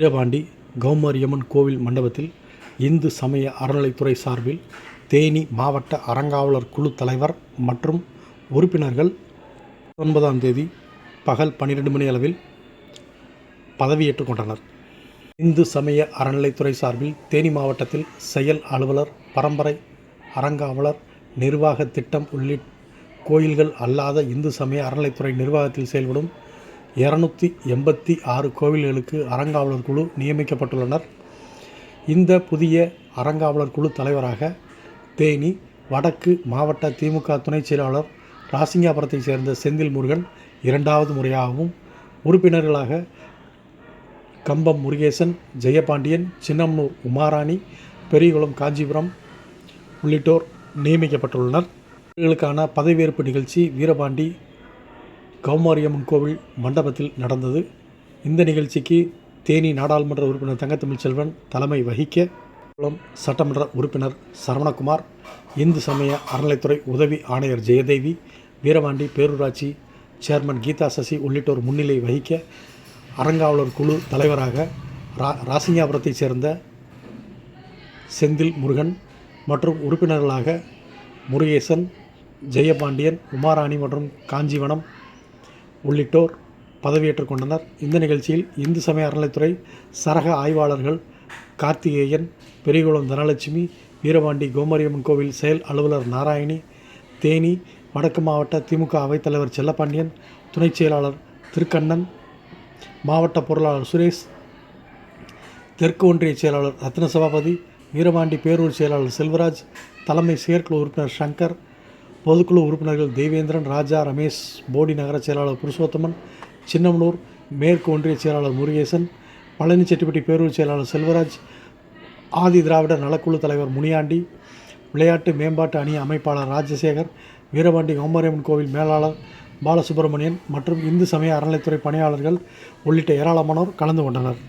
வீரபாண்டி கௌமாரியம்மன் கோவில் மண்டபத்தில் இந்து சமய அறநிலைத்துறை சார்பில் தேனி மாவட்ட அறங்காவலர் குழு தலைவர் மற்றும் உறுப்பினர்கள் ஒன்பதாம் தேதி பகல் பன்னிரெண்டு மணி அளவில் பதவியேற்றுக் கொண்டனர். இந்து சமய அறநிலைத்துறை சார்பில் தேனி மாவட்டத்தில் செயல் அலுவலர் பரம்பரை அறங்காவலர் நிர்வாக திட்டம் உள்ளிட்ட கோயில்கள் அல்லாத இந்து சமய அறநிலைத்துறை நிர்வாகத்தில் செயல்படும் இரநூத்தி எண்பத்தி ஆறு கோவில்களுக்கு அறங்காவலர் குழு நியமிக்கப்பட்டுள்ளனர். இந்த புதிய அறங்காவலர் குழு தலைவராக தேனி வடக்கு மாவட்ட திமுக துணைச் செயலாளர் ராசிங்காபுரத்தைச் சேர்ந்த செந்தில் முருகன் இரண்டாவது முறையாகவும் உறுப்பினர்களாக கம்பம் முருகேசன் ஜெயபாண்டியன் சின்னம்னூர் உமாராணி பெரியகுளம் காஞ்சிபுரம் உள்ளிட்டோர் நியமிக்கப்பட்டுள்ளனர். இவர்களுக்கான பதவியேற்பு நிகழ்ச்சி வீரபாண்டி கௌமாரியம்மன் கோவில் மண்டபத்தில் நடந்தது. இந்த நிகழ்ச்சிக்கு தேனி நாடாளுமன்ற உறுப்பினர் தங்கத்தமிழ் செல்வன் தலைமை வகிக்க குளம் சட்டமன்ற உறுப்பினர் சரவணகுமார் இந்து சமய அறநிலைத்துறை உதவி ஆணையர் ஜெயதேவி வீரபாண்டி பேரூராட்சி சேர்மன் கீதா சசி உள்ளிட்டோர் முன்னிலை வகிக்க அறங்காவலர் குழு தலைவராக ரா ராசிங்காபுரத்தைச் சேர்ந்த செந்தில் முருகன் மற்றும் உறுப்பினர்களாக முருகேசன் ஜெயபாண்டியன் உமாராணி மற்றும் காஞ்சிவனம் உள்ளிட்டோர் பதவியேற்றுக் கொண்டனர். இந்த நிகழ்ச்சியில் இந்து சமய அறநிலைத்துறை சரக ஆய்வாளர்கள் கார்த்திகேயன் பெரியகுளம் தனலட்சுமி வீரபாண்டி கோமரியம்மன் கோவில் செயல் அலுவலர் நாராயணி தேனி வடக்கு மாவட்ட திமுக அவைத்தலைவர் செல்லப்பாண்டியன் துணைச் செயலாளர் திருக்கண்ணன் மாவட்ட பொருளாளர் சுரேஷ் தெற்கு ஒன்றிய செயலாளர் ரத்ன சபாபதி வீரபாண்டி பேரூர் செயலாளர் செல்வராஜ் தலைமை செயற்குழு உறுப்பினர் சங்கர் பொதுக்குழு உறுப்பினர்கள் தேவேந்திரன் ராஜா ரமேஷ் போடி நகர செயலாளர் புருஷோத்தமன் சின்னமனூர் மேற்கு ஒன்றிய செயலாளர் முருகேசன் பழனி செட்டிப்பட்டி பேரூர் செயலாளர் செல்வராஜ் ஆதி திராவிட நலக்குழு தலைவர் முனியாண்டி விளையாட்டு மேம்பாட்டு அணி அமைப்பாளர் ராஜசேகர் வீரபாண்டி ஓமரேமன் கோவில் மேலாளர் பாலசுப்ரமணியன் மற்றும் இந்து சமய அறநிலைத்துறை பணியாளர்கள் உள்ளிட்ட ஏராளமானோர் கலந்து கொண்டனர்.